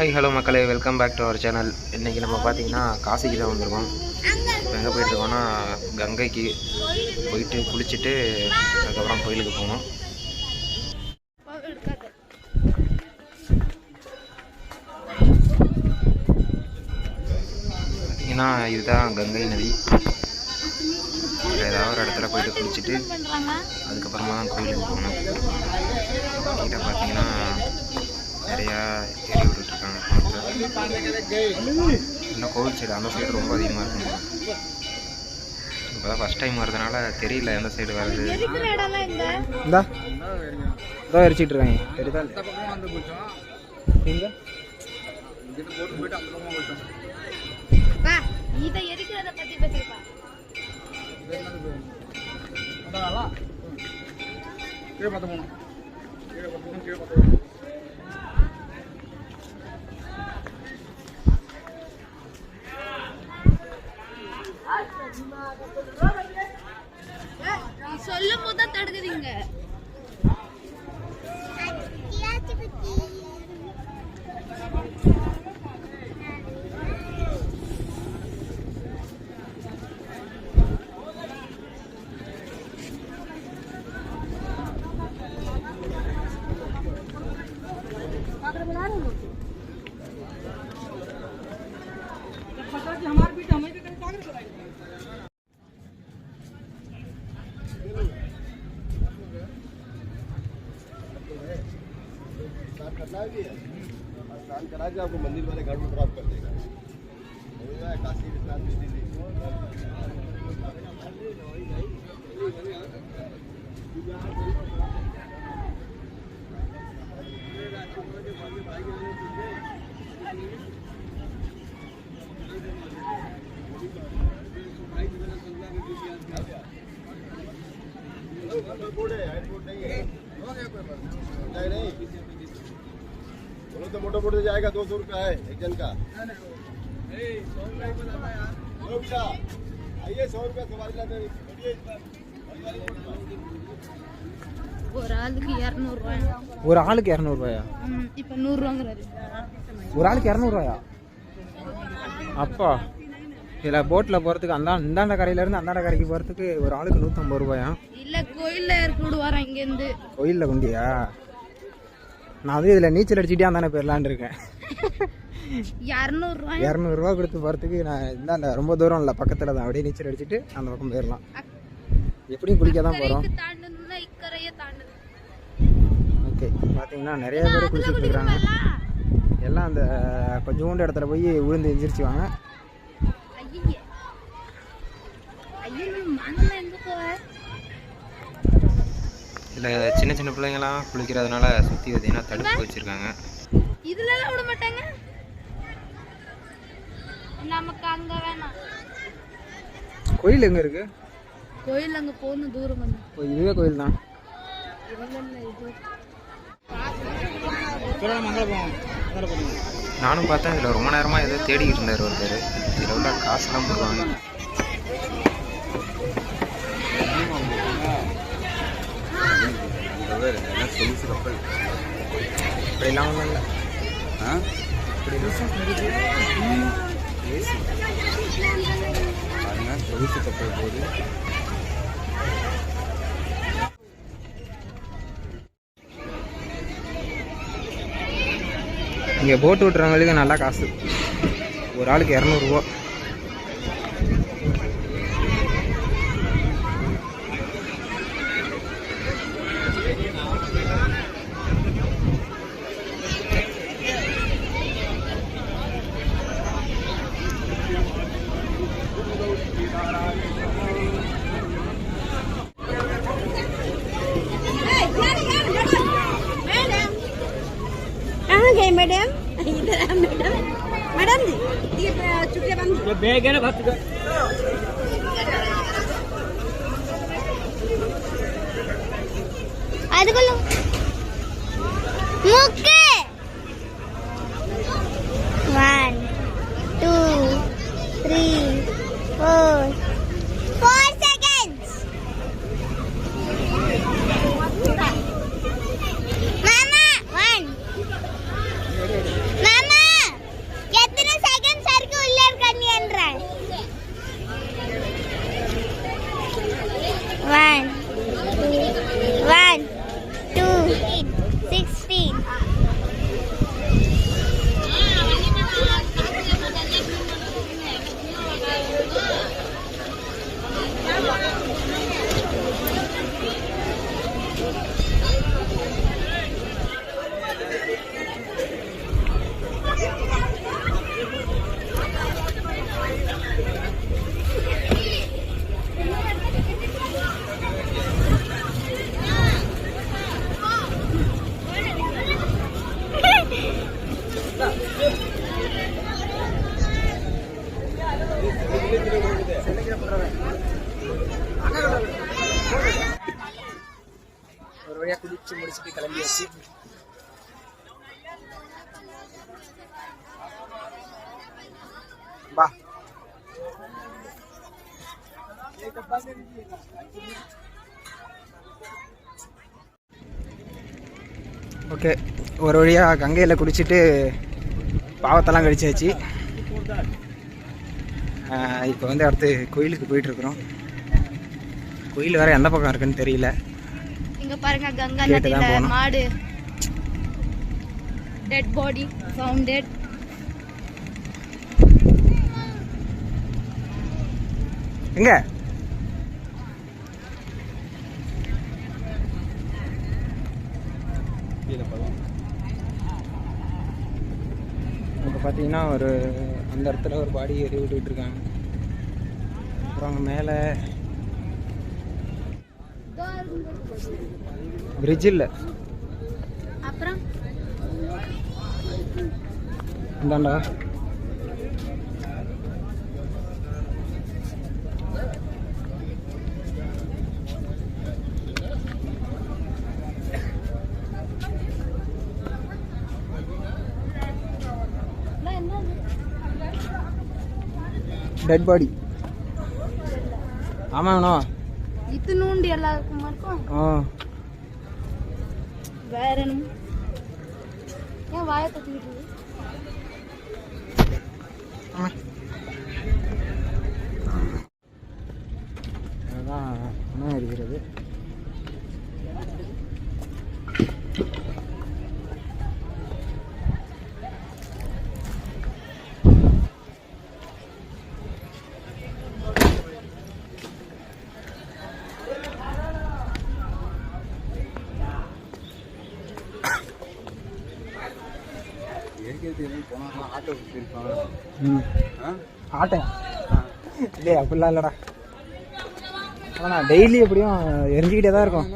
High hello மக்களே. Welcome back to our channel இன்றைக்கி நம்ம பார்த்தீங்கன்னா காசிக்கு தான் வந்திருக்கோம். இப்போ எங்கே போயிட்டுருக்கோம்னா கங்கைக்கு போயிட்டு குளிச்சுட்டு அதுக்கப்புறம் கோயிலுக்கு போகணும். பார்த்தீங்கன்னா இதுதான் கங்கை நதி. ஏதாவது ஒரு இடத்துல போயிட்டு குளிச்சுட்டு அதுக்கப்புறமா தான் கோயிலுக்கு போகணும். கிட்ட பார்த்தீங்கன்னா நிறையா ஏறி இன்னும் கோவில் சைடு அந்த சைடு ரொம்ப அதிகமாக இருக்கும் இப்போ தான் ஃபஸ்ட் டைம் வரதுனால தெரியல எந்த சைடு வருது இந்தா. இதோ எரிச்சிட்டு இருக்காங்க. தெரியுதா எங்க? இதை எரிக்கிறத பத்தி பேசிருப்பா. சொல்லும் போது தான் தடுக்குறீங்க स्नान करना भी है। स्नान करा के आपको मंदिर वाले घर में ड्रॉप कर देगा। काशी स्नान भी दिल्ली बोलो तो मोटा मोटा जाएगा दो सौ रुपया है एक जन का लो बेटा आइए सौ रुपया सवारी लाते बैठिए इस पर। हमारी गाड़ी मोटर पर। ஒரு ஆளுக்கு இரநூறுவாய் ஒரு ஆளுக்கு இரநூறுவாயா இப்ப நூறுரூவாங்கிறாரு ஒரு ஆளுக்கு இரநூறுவாயா அப்பா இதில் போட்டில் போகிறதுக்கு அந்த இந்தாண்ட கரையிலேருந்து அந்தாண்ட கரைக்கு போகிறதுக்கு ஒரு ஆளுக்கு நூற்றம்பது ரூபாயா இல்ல கோயில்ல ஏற்கூடு வரோம் இங்க இருந்து கோயிலில் குண்டியா நான் வந்து இதில் நீச்சல் அடிச்சுட்டே தானே போயிடலான்னு இருக்கேன் இரநூறுவா கொடுத்து போகிறதுக்கு நான் இந்தாண்ட ரொம்ப தூரம் இல்லை பக்கத்தில் தான். அப்படியே நீச்சல் அடிச்சுட்டு அந்த பக்கம் போயிடலாம் எப்படியும் குளிக்க தான் போகிறோம் ஓகே பார்த்தீங்கன்னா நிறைய பேர் குளிச்சுட்டு இருக்கிறாங்க எல்லாம் அந்த கொஞ்சோண்டு இடத்துல போய் விழுந்து எந்திரிச்சுவாங்க. இதில் சின்ன சின்ன பிள்ளைங்களாம் குளிக்கிறதுனால சுற்றி பார்த்தீங்கன்னா தடுப்பு வச்சுருக்காங்க. இதுல எல்லாம் விட மாட்டாங்க. நமக்கு அங்க வேணாம். கோயில் எங்கே இருக்குது கோயில் அங்க போகணும் தூரம் வந்து. இப்போ இதுவே கோயில் தான். நானும் பார்த்தேன் இதில் ரொம்ப நேரமாக ஏதோ தேடிக்கிட்டு இருந்தார் ஒருத்தர். இதில் உள்ள காசுலாம் போடுவாங்க. இப்படிலாம் ஒன்றும் இல்லை. கப்பல் போகுது இங்கே போட்டு விட்டுறவங்களுக்கு நல்லா காசு. ஒரு ஆளுக்கு இரநூறுவா. ಬೇಗನೆ ಬರ್ತಿದ್ದೆ ಅದಕ್ಕಲ್ಲ வா ஓகே ஒரு வழியாக கங்கையில் குடிச்சிட்டு பாவத்தெல்லாம் கழிச்சாச்சு இப்போ வந்து அடுத்து கோயிலுக்கு போயிட்டுருக்குறோம். கோயில் வேறு எந்த பக்கம் இருக்குன்னு தெரியல. இங்க பாருங்க கங்கா நதியில. மாடு. டெட் பாடி ஃபவுண்ட் எங்க? இப்போ பார்த்தீங்கன்னா ஒரு அந்த இடத்துல ஒரு பாடி ஏறி விட்டுக்கிட்டு இருக்காங்க. அப்புறம் அங்கே மேலே பிரிட்ஜ் இல்லை. அப்புறம்? இந்தாண்டா எல்லாம் என்னது டெட் பாடி ஆமாண்ணா இது நூண்டு எல்லாருக்கும் இருக்கும். ஆ. வேற என்ன? ஏன் வாயை தட்டிக்கிட்டு இருக்கு? ம். ஆட்டேன் இல்லையே அப்படிலாம் இல்லைடா. ஆனால் டெய்லி எப்படியும் எரிஞ்சிக்கிட்டே தான் இருக்கும்.